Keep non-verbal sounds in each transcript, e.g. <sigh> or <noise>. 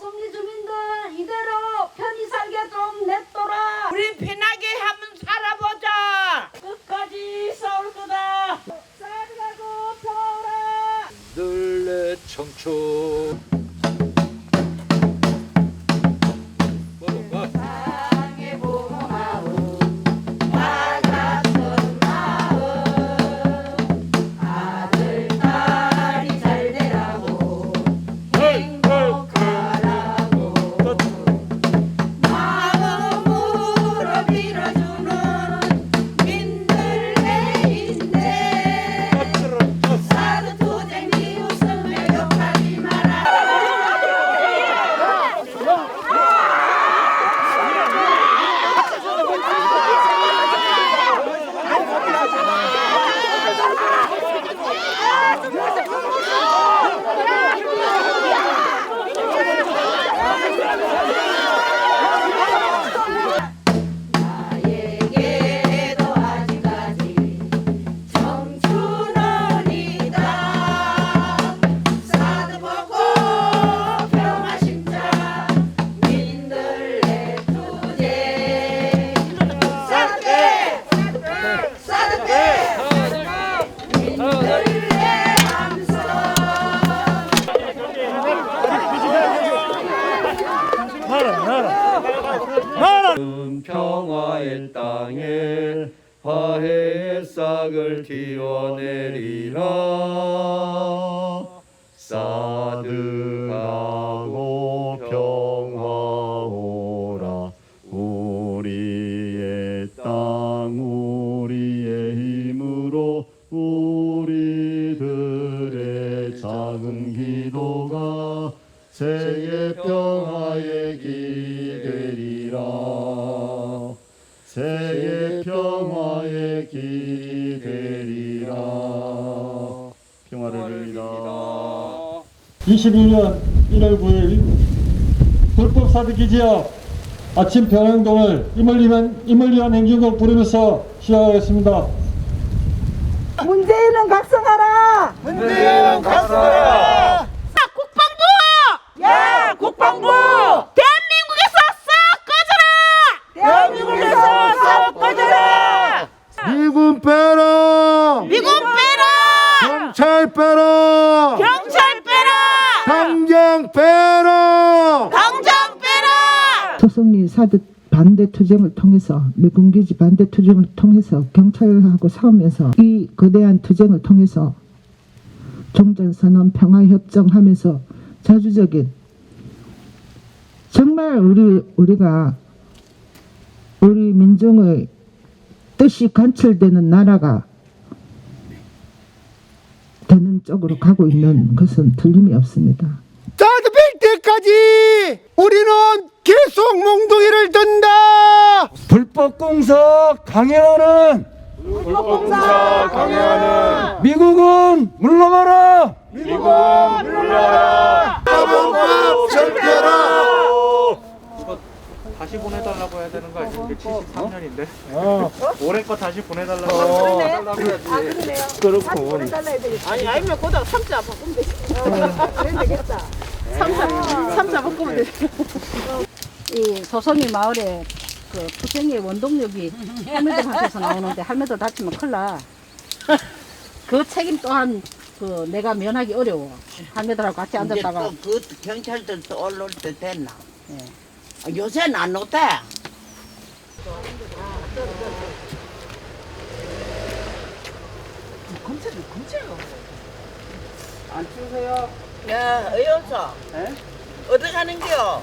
성리 주민들 이대로 편히 살게 좀 냅둬라. 우리 편하게 한번 살아보자. 끝까지 싸울 거다. 살가고 평화라. 늘내 청춘 평화의 땅에 화해의 싹을 틔워내리라. 사드하고 평화오라. 우리의 땅 우리의 힘으로 우리들의 작은 기도가 세 22년 1월 9일 불법 사드기 지역 아침 위한, 임을 위한 행진곡 부르면서 시작하겠습니다. 문재인은 각성하라! 국방부! 야, 국방부! 대한민국에서 싹 꺼져라! 대한민국에서 싹 꺼져라! 미군 빼라 미군 빼라! 경찰 빼라 경찰 빼라! 당장 빼라 당장 조성리 사드 반대 투쟁을 통해서 미군기지 반대 투쟁을 통해서 경찰하고 싸우면서 이 거대한 투쟁을 통해서 종전선언 평화협정하면서 자주적인 정말 우리 우리가 우리 민중의 뜻이 관철되는 나라가 되는 쪽으로 가고 있는 것은 틀림이 없습니다. 때까지 우리는 계속 몽둥이를 든다. 불법 공석 강행하는 불법 공석 강행하는 미국은 물러가라 미국은 물러가라 사법법 철폐라 다시 보내달라고 해야 되는 거 아니야? 이게 73년인데. 올해 거 다시 보내달라고. 그렇군 아니, 아니면 거기다가 삼자 바꾸면 되지. 그래 되겠다. 삼자, 삼자 바꾸면 되지. 이 소송이 마을에 그 투쟁의 원동력이 할매들한테서 나오는데 할매들 다치면 큰일 나. 그 책임 또한 그 내가 면하기 어려워. 할매들하고 같이 이제 앉았다가 또 그 경찰들 또 올라올 때 됐나? 아, 요새는 안 오다. 안 추세요? 야, 어여서. 어디 가는 겨?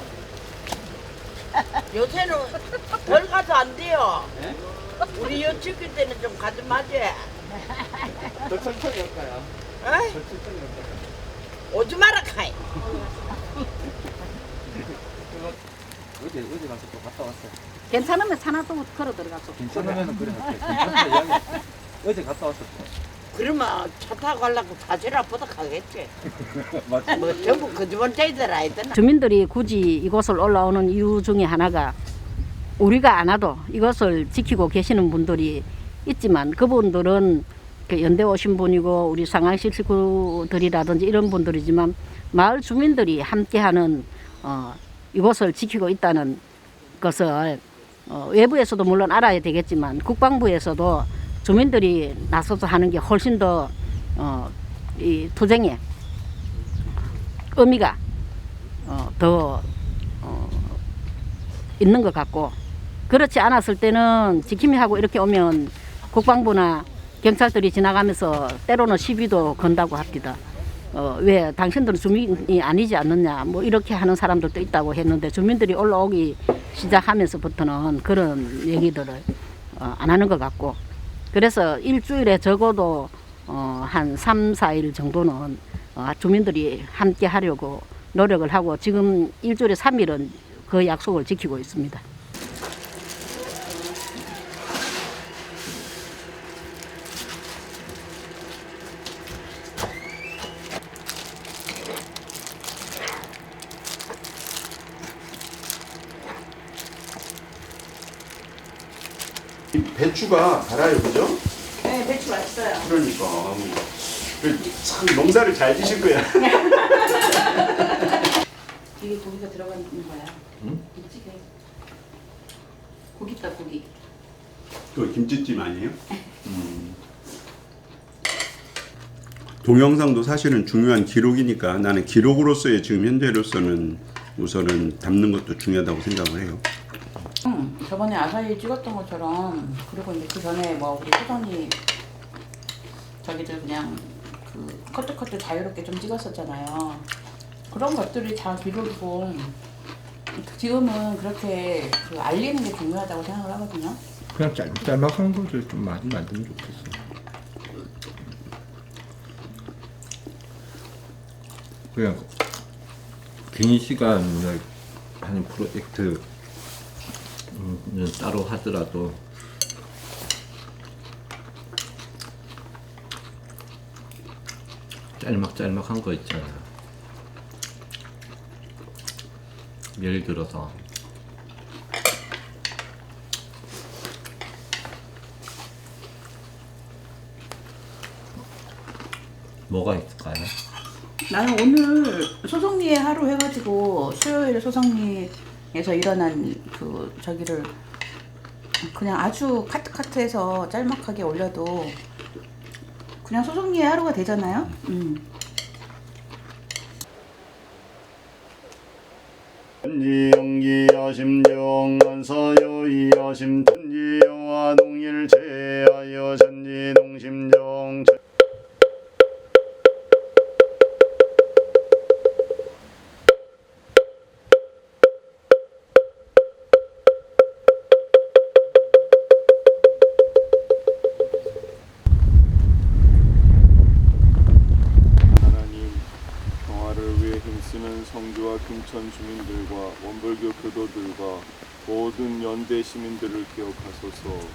요새는 덜 가서 안 돼요. 우리 요 죽을 때는 좀 가지 마지. 더 천천히 할까요? 어이? 더 천천히 할까요? 오지 마라 카이. 어제 어제 가서 또 갔다 왔어요. 괜찮으면 산화도 걸어 들어갔어. 괜찮으면 그래 할게. 괜찮다 이야기. 어제 갔다 왔었어. 그러면 차 타고 가려고 아보다 가겠지. 맞지? 뭐 전부 거짓말쟁이들 아니더나. 주민들이 굳이 이곳을 올라오는 이유 중에 하나가 우리가 안 와도 이것을 지키고 계시는 분들이 있지만 그분들은 그 연대 오신 분이고 우리 상황실 식구들이라든지 이런 분들이지만 마을 주민들이 함께하는 어, 이곳을 지키고 있다는 것을 어, 외부에서도 물론 알아야 되겠지만 국방부에서도 주민들이 나서서 하는 게 훨씬 더 어, 이 투쟁에 의미가 어, 더 어, 있는 것 같고 그렇지 않았을 때는 지킴이 하고 이렇게 오면 국방부나 경찰들이 지나가면서 때로는 시비도 건다고 합니다. 어, 왜 당신들은 주민이 아니지 않느냐 뭐 이렇게 하는 사람들도 있다고 했는데 주민들이 올라오기 시작하면서부터는 그런 얘기들을 어, 안 하는 것 같고 그래서 일주일에 적어도 어, 한 3, 4일 정도는 어, 주민들이 함께 하려고 노력을 하고 지금 일주일에 3일은 그 약속을 지키고 있습니다. 배추가 달아요, 그죠? 네, 배추 맛있어요. 그러니까 그참 농사를 잘 지실 거야. <laughs> 이게 고기가 들어가 있는 거야. 김치게. 고기 있다 고기. 그 김치찜 아니에요? 음. 동영상도 사실은 중요한 기록이니까 나는 기록으로서의 지금 현재로서는 우선은 담는 것도 중요하다고 생각을 해요. 음, 저번에 아사히 찍었던 것처럼 그리고 이제 그 전에 뭐 우리 소선이 자기들 그냥 그 커트 커트 자유롭게 좀 찍었었잖아요. 그런 것들이 다 기록이고 지금은 그렇게 그 알리는 게 중요하다고 생각을 하거든요. 그냥 짤, 짤막한 거를 좀 많이 만들면 좋겠어. 그냥 긴 시간을 하는 프로젝트 는 따로 하더라도 짤막짤막한 거 있잖아요. 예를 들어서 뭐가 있을까요? 나는 오늘 소송리의 하루 해가지고 수요일 소송리 에서 일어난 그 저기를 그냥 아주 카트카트해서 짤막하게 올려도 그냥 소송리의 하루가 되잖아요. 음. 금천 주민들과 원불교 교도들과 모든 연대 시민들을 기억하소서.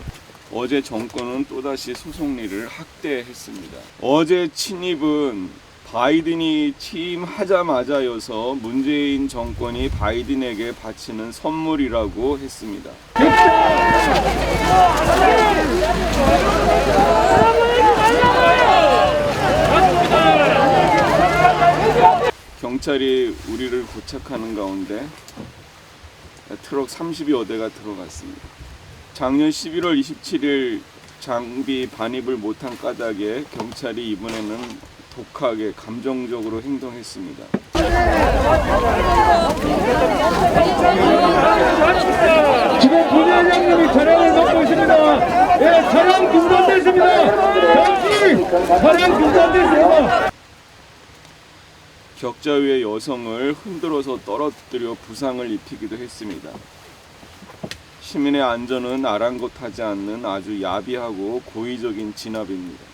어제 정권은 또다시 소송리를 학대했습니다. 어제 침입은 바이든이 취임하자마자여서 문재인 정권이 바이든에게 바치는 선물이라고 했습니다. 경찰이 우리를 고착하는 가운데 트럭 30여 대가 들어갔습니다. 작년 11월 27일 장비 반입을 못한 까닭에 경찰이 이번에는 독하게 감정적으로 행동했습니다. 지금 부회장님이 차량을 갖고 있습니다. 예, 차량 중단됐습니다. 잠시 차량 중단됐습니다. 격자 위의 여성을 흔들어서 떨어뜨려 부상을 입히기도 했습니다. 시민의 안전은 아랑곳하지 않는 아주 야비하고 고의적인 진압입니다.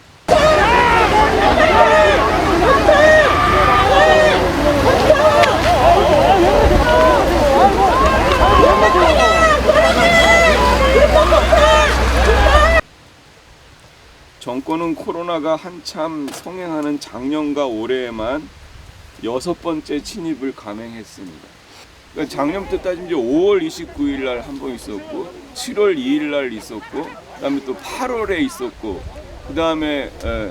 정권은 코로나가 한참 성행하는 작년과 올해에만 여섯 번째 침입을 감행했습니다. 그러니까 작년부터 따지면 이제 5월 29일 날 한 번 있었고 7월 2일 날 있었고 그다음에 또 8월에 있었고 그다음에 에,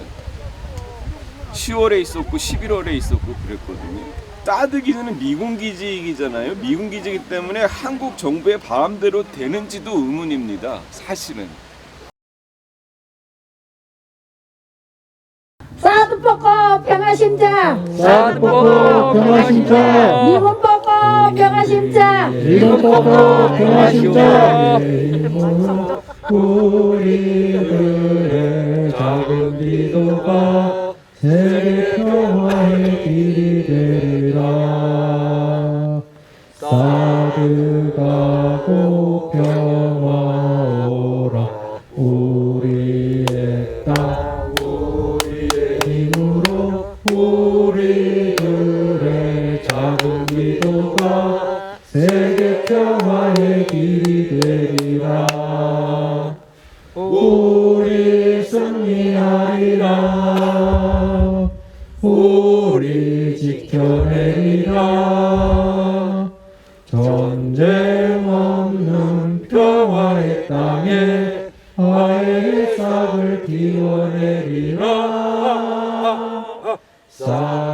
10월에 있었고 11월에 있었고 그랬거든요. 따드기는 미군 기지이잖아요. 미군 기지이기 때문에 한국 정부의 바람대로 되는지도 의문입니다. 사실은. 평화심장. 사드 뽑고 평화심장. 미군 뽑고 평화심장. 미군 뽑고 평화심장. 우리들의 작은 기도가 세계 평화의 길이 되리라 우리 들의 작은 기도가 세계 평화의 길이 되리라. 우리 승리하리라. 우리 지켜내리라. 전쟁 없는 평화의 땅에 화해의 싹을 띄워내리라 싹